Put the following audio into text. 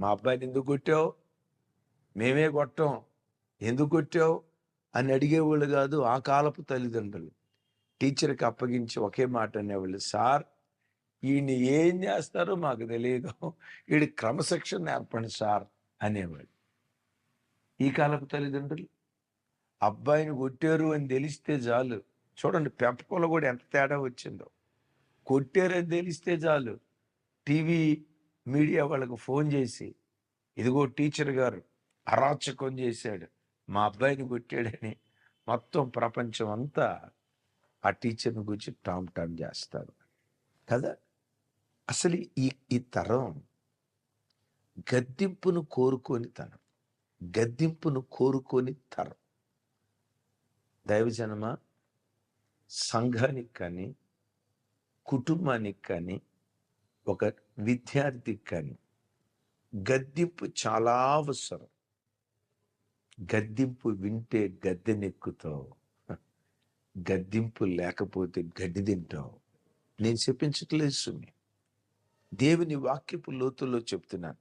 మా అబ్బాయిని ఎందుకు కొట్టావు? మేమే కొట్టాం. ఎందుకు కొట్టావు? అని అడిగేవాళ్ళు కాదు ఆ కాలపు తల్లిదండ్రులు. టీచర్కి అప్పగించి ఒకే మాట అనేవాళ్ళు సార్ ఈయన్ని ఏం చేస్తారో మాకు తెలియదు. వీడి క్రమశిక్షణ నేర్పండి సార్ అనేవాడు ఈ కాలపు తల్లిదండ్రులు అబ్బాయిని కొట్టారు అని తెలిస్తే చాలు. చూడండి పెంపకంలో కూడా ఎంత తేడా వచ్చిందో. కొట్టారని తెలిస్తే చాలు. టీవీ మీడియా వాళ్ళకు ఫోన్ చేసి ఇదిగో టీచర్ గారు అరాచకం చేశాడు మా అబ్బాయిని కొట్టాడని మొత్తం ప్రపంచం అంతా ఆ టీచర్ని గురించి టామ్ టామ్ చేస్తారు కదా? అసలు ఈ ఈ తరం గద్దింపును కోరుకొని తరం గద్దింపును కోరుకొని తరం. దైవజనమ? సంఘానికి కానీ కుటుంబానికి కానీ ఒక విద్యార్థికి కానీ గద్దింపు చాలా అవసరం. గద్దింపు వింటే గద్దె నెక్కుతావు. గద్దింపు లేకపోతే గడ్డి తింటావు. నేను చెప్పించట్లేదు సుమి. దేవుని వాక్యపు లోతుల్లో చెప్తున్నాను.